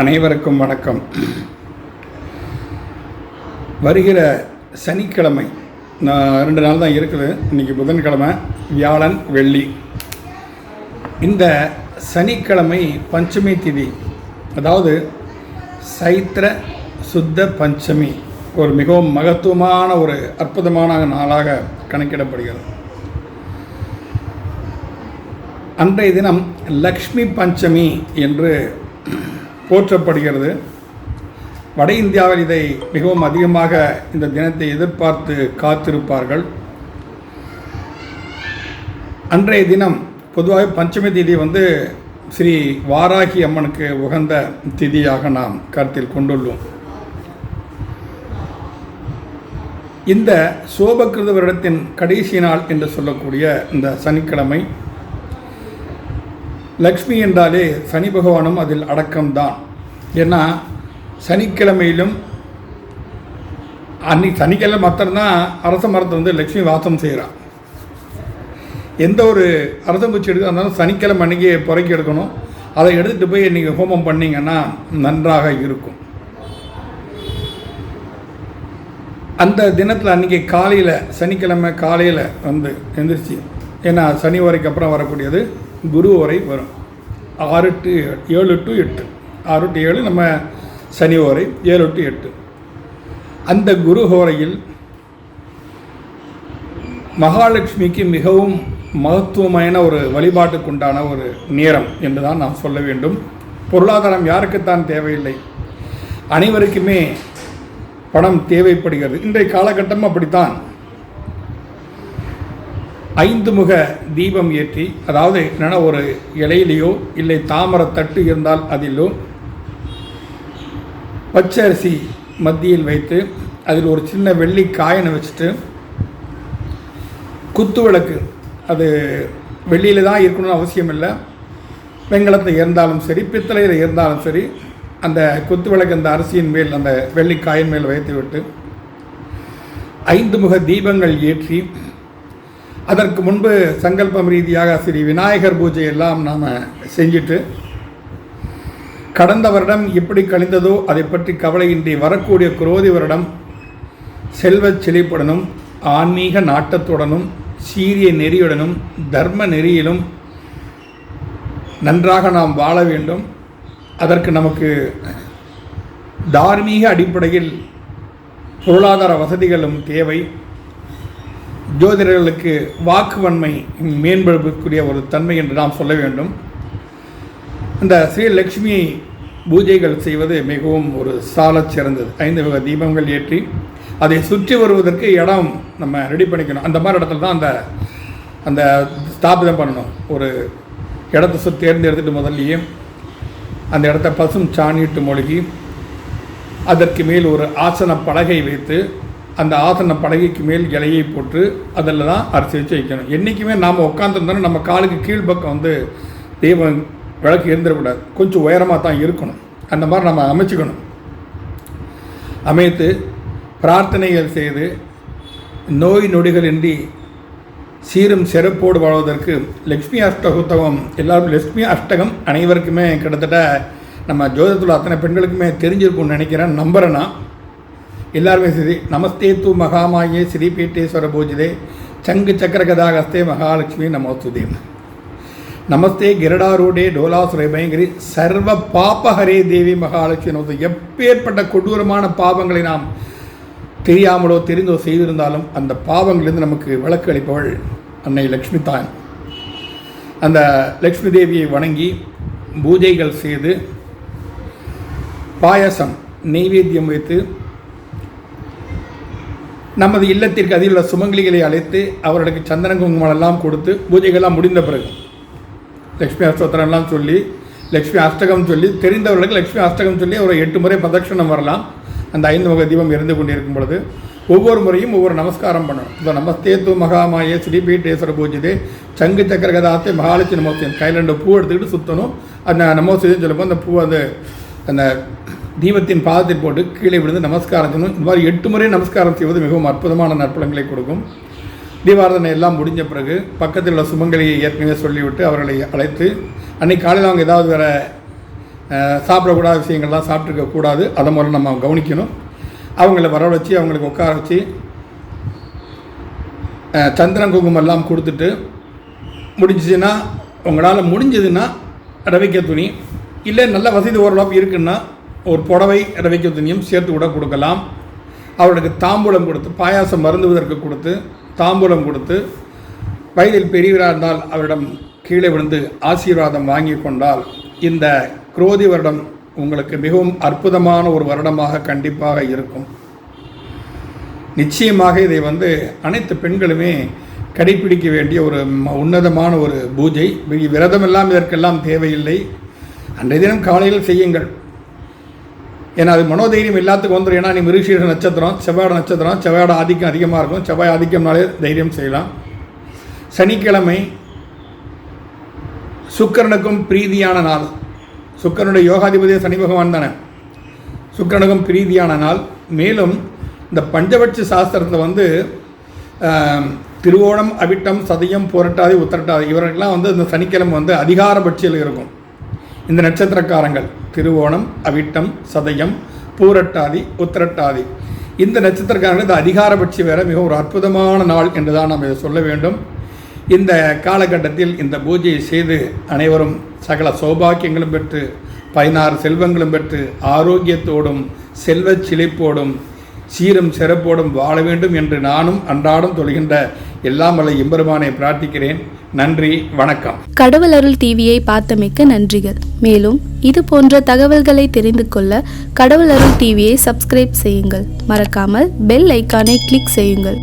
அனைவருக்கும் வணக்கம். வருகிற சனிக்கிழமை நான் ரெண்டு நாள் தான் இருக்குது. இன்றைக்கி புதன்கிழமை வியாழன் வெள்ளி. இந்த சனிக்கிழமை பஞ்சமி திதி அதாவது சைத்திர சுத்த பஞ்சமி ஒரு மிகவும் மகத்துவமான ஒரு அற்புதமான நாளாக கணக்கிடப்படுகிறது. அன்றைய தினம் லக்ஷ்மி பஞ்சமி என்று போற்றப்படுகிறது. வட இந்தியாவில் இதை மிகவும் அதிகமாக இந்த தினத்தை எதிர்பார்த்து காத்திருப்பார்கள். அன்றைய தினம் பொதுவாக பஞ்சமி திதி வந்து ஸ்ரீ வாராகி அம்மனுக்கு உகந்த திதியாக நாம் கருத்தில் கொண்டுள்ளோம். இந்த சோபகிருத வருடத்தின் கடைசி நாள் என்று சொல்லக்கூடிய இந்த சனிக்கிழமை லக்ஷ்மி என்றாலே சனி பகவானும் அதில் அடக்கம்தான். ஏன்னா சனிக்கிழமையிலும் அன்னைக்கு சனிக்கிழமை மாத்திரம்தான் அரச மரத்தை வந்து லக்ஷ்மி வாசம் செய்கிறான் எந்த ஒரு அரசம் குச்சி எடுக்க இருந்தாலும் சனிக்கிழமை அன்றைக்கி புறக்கி எடுக்கணும். அதை எடுத்துகிட்டு போய் நீங்கள் ஹோமம் பண்ணிங்கன்னா நன்றாக இருக்கும். அந்த தினத்தில் அன்றைக்கி காலையில் சனிக்கிழமை காலையில் வந்து எந்திரிச்சு ஏன்னா சனி வரைக்கும் அப்புறம் வரக்கூடியது குரு வரை வரும். ஆறு டு ஏழு டு எட்டு. ஆறு டு ஏழு நம்ம சனி ஓரை ஏழு டு எட்டு. அந்த குரு ஹோரையில் மகாலட்சுமிக்கு மிகவும் மகத்துவமான ஒரு வழிபாட்டுக்குண்டான ஒரு நேரம் என்று தான் நாம் சொல்ல வேண்டும். பொருளாதாரம் யாருக்குத்தான் தேவையில்லை? அனைவருக்குமே பணம் தேவைப்படுகிறது. இன்றைய காலகட்டம் அப்படித்தான். ஐந்து முக தீபம் ஏற்றி அதாவது என்னென்னா ஒரு இலையிலையோ இல்லை தாமரை தட்டு இருந்தால் அதிலோ பச்சை அரிசி மத்தியில் வைத்து அதில் ஒரு சின்ன வெள்ளி காயனை வச்சுட்டு குத்து விளக்கு. அது வெள்ளியில் தான் இருக்கணும்னு அவசியம் இல்லை. வெங்கலத்தில் இருந்தாலும் சரி பித்தளையில் இருந்தாலும் சரி அந்த குத்து விளக்கு அந்த அரிசியின் மேல் அந்த வெள்ளிக்காயின் மேல் வைத்து விட்டு ஐந்து முக தீபங்கள் ஏற்றி அதற்கு முன்பு சங்கல்பம் ரீதியாக ஸ்ரீ விநாயகர் பூஜை எல்லாம் நாம் செஞ்சுட்டு கடந்த வருடம் எப்படி கழிந்ததோ அதை பற்றி கவலையின்றி வரக்கூடிய குரோதி வருடம் செல்வச் செழிப்புடனும் ஆன்மீக நாட்டத்துடனும் சீரிய நெறியுடனும் தர்ம நெறியிலும் நன்றாக நாம் வாழ வேண்டும். அதற்கு நமக்கு தார்மீக அடிப்படையில் பொருளாதார வசதிகளும் தேவை. ஜோதிடர்களுக்கு வாக்குவன்மை மேம்படுத்தக்கூடிய ஒரு தன்மை என்று நாம் சொல்ல வேண்டும். இந்த ஸ்ரீலக்ஷ்மி பூஜைகள் செய்வது மிகவும் ஒரு சாலச் சிறந்தது. ஐந்து வகை தீபங்கள் ஏற்றி அதை சுற்றி வருவதற்கு இடம் நம்ம ரெடி பண்ணிக்கணும். அந்த மாதிரி இடத்துல தான் அந்த அந்த ஸ்தாபிதம் பண்ணணும். ஒரு இடத்த சுற்றி தேர்ந்தெடுத்துட்டு முதல்லையே அந்த இடத்த பசும் சாணிட்டு மொழிகி அதற்கு மேல் ஒரு ஆசன பலகை வைத்து அந்த ஆசன படகைக்கு மேல் இலையை போட்டு அதில் தான் அரிசி வச்சு வைக்கணும். என்றைக்குமே நாம் உட்காந்துருந்தோம்னா நம்ம காலுக்கு கீழ்ப்பக்கம் வந்து தெய்வம் விளக்கு இருந்துடக்கூடாது கொஞ்சம் உயரமாக தான் இருக்கணும். அந்த மாதிரி நம்ம அமைச்சுக்கணும். அமைத்து பிரார்த்தனைகள் செய்து நோய் நொடிகள் இன்றி சீரும் சிறப்போடு வாழ்வதற்கு லக்ஷ்மி அஷ்டகுத்தகம் எல்லாரும் லக்ஷ்மி அஷ்டகம் அனைவருக்குமே கிட்டத்தட்ட நம்ம ஜோதத்தில் அத்தனை பெண்களுக்குமே தெரிஞ்சிருக்கும்னு நினைக்கிறேன். நம்புகிறேன்னா எல்லாருமே சரி நமஸ்தே தூ மகாமாயே ஸ்ரீபீட்டேஸ்வர பூஜிதே. சங்கு சக்கர கதாகஸ்தே மகாலட்சுமி நமோஸ்துதே. நமஸ்தே கிரடாரூடே டோலாசுரை பயங்கரி சர்வ பாபஹரே தேவி மகாலட்சுமி நமஸ்து எப்பேற்பட்ட கொடூரமான பாவங்களை நாம் தெரியாமலோ தெரிந்தோ செய்திருந்தாலும் அந்த பாவங்களிலிருந்து நமக்கு விளக்கு அளிப்பவள் அன்னை லக்ஷ்மி தான் அந்த லக்ஷ்மி தேவியை வணங்கி பூஜைகள் செய்து பாயசம் நெய்வேத்தியம் வைத்து நமது இல்லத்திற்கு அதில் உள்ள சுமங்கலிகளை அழைத்து அவர்களுக்கு சந்தன குங்குமமெல்லாம் கொடுத்து பூஜைகள்லாம் முடிந்த பிறகு லக்ஷ்மி அஸ்தோத்திரம்லாம் சொல்லி லக்ஷ்மி அஷ்டகம் சொல்லி தெரிந்தவர்களுக்கு லக்ஷ்மி அஷ்டகம் சொல்லி ஒரு எட்டு முறை பிரதட்சணம் வரலாம். அந்த ஐந்து வகை தீபம் இருந்து கொண்டிருக்கும் பொழுது ஒவ்வொரு முறையும் ஒவ்வொரு நமஸ்காரம் பண்ணணும். இப்போ நமஸ்தே தூ மகாமாயே ஸ்ரீபீட்டேஸ்வர பூஜிதே சங்கு சக்கரகதாத்தை மகாலட்சுமி நமஸ்தேன் கையில் ரெண்டு பூ எடுத்துக்கிட்டு சுற்றணும் அந்த நமஸ்தேன்னு சொல்லும்போது அந்த பூ அந்த அந்த தீபத்தின் பாதத்தை போட்டு கீழே விழுந்து நமஸ்காரம் செய்யணும். இந்த மாதிரி எட்டு முறை நமஸ்காரம் செய்வது மிகவும் அற்புதமான நற்பலங்களை கொடுக்கும். தீபாரதனை எல்லாம் முடிஞ்ச பிறகு பக்கத்தில் உள்ள சுமங்கலியை ஏற்கனவே சொல்லிவிட்டு அவர்களை அழைத்து அன்னைக்கு காலையில் அவங்க ஏதாவது வேறு சாப்பிடக்கூடாத விஷயங்கள்லாம் சாப்பிட்ருக்க கூடாது. அதை முறை நம்ம கவனிக்கணும். அவங்கள வரவழைச்சி அவங்களுக்கு உட்கார வச்சு சந்திரன் குங்குமம் எல்லாம் கொடுத்துட்டு முடிஞ்சிச்சுன்னா உங்களால் முடிஞ்சதுன்னா ரவிக்க துணி. இல்லை நல்ல வசதி ஓரளவு இருக்குன்னா ஒரு புடவை ரவிக்கு துணியும் சேர்த்து கூட கொடுக்கலாம். அவர்களுக்கு தாம்பூலம் கொடுத்து பாயாசம் மருந்துவதற்கு கொடுத்து தாம்பூலம் கொடுத்து வயதில் பெரியவராக இருந்தால் அவரிடம் கீழே விழுந்து ஆசீர்வாதம் வாங்கி கொண்டால் இந்த குரோதி வருடம் உங்களுக்கு மிகவும் அற்புதமான ஒரு வருடமாக கண்டிப்பாக இருக்கும். நிச்சயமாக இதை வந்து அனைத்து பெண்களுமே கடைப்பிடிக்க வேண்டிய ஒரு ம- உன்னதமான ஒரு பூஜை. விரதமெல்லாம் இதற்கெல்லாம் தேவையில்லை. அன்றைய தினம் காலையில் செய்யுங்கள். ஏன்னா அது மனோதைரியம் எல்லாத்துக்கும் வந்துடும் ஏன்னா நீ மிருகசீர நட்சத்திரம் செவ்வாயோட நட்சத்திரம் செவ்வாயோட ஆதிக்கம் அதிகமாக இருக்கும். செவ்வாய் ஆதிக்கம்னாலே தைரியம் செய்யலாம். சனிக்கிழமை சுக்கிரனுக்கும் பிரீதியான நாள். சுக்கரனுடைய யோகாதிபதியை சனி பகவான் தானே. சுக்கிரனுக்கும் பிரீதியான நாள். மேலும் இந்த பஞ்சபட்ச சாஸ்திரத்தில் வந்து திருவோணம் அவிட்டம் சதயம் புரட்டாதி உத்தரட்டாதி இவர்களுக்கெல்லாம் வந்து இந்த சனிக்கிழமை வந்து அதிகாரபட்சியில் இருக்கும். இந்த நட்சத்திரக்காரங்கள் திருவோணம் அவிட்டம் சதயம் பூரட்டாதி உத்திரட்டாதி. இந்த நட்சத்திரக்காரங்கள் இந்த அதிகாரபட்சி வேற மிக ஒரு அற்புதமான நாள் என்று தான் நாம் இதை சொல்ல வேண்டும். இந்த காலகட்டத்தில் இந்த பூஜையை செய்து அனைவரும் சகல சௌபாக்கியங்களும் பெற்று பதினாறு செல்வங்களும் பெற்று ஆரோக்கியத்தோடும் செல்வச் செழிப்போடும் சீரும் சிறப்போடும் வாழ வேண்டும் என்று நானும் அன்றாடம் தொழுகின்ற எல்லாம் வல்ல எம்பெருமானை பிரார்த்திக்கிறேன். நன்றி வணக்கம். கடவுள் அருள் டிவியை பார்த்தமைக்கு நன்றிகள். மேலும் இது போன்ற தகவல்களை தெரிந்து கொள்ள கடவுள் அருள் டிவியை சப்ஸ்கிரைப் செய்யுங்கள். மறக்காமல் பெல் ஐக்கானை கிளிக் செய்யுங்கள்.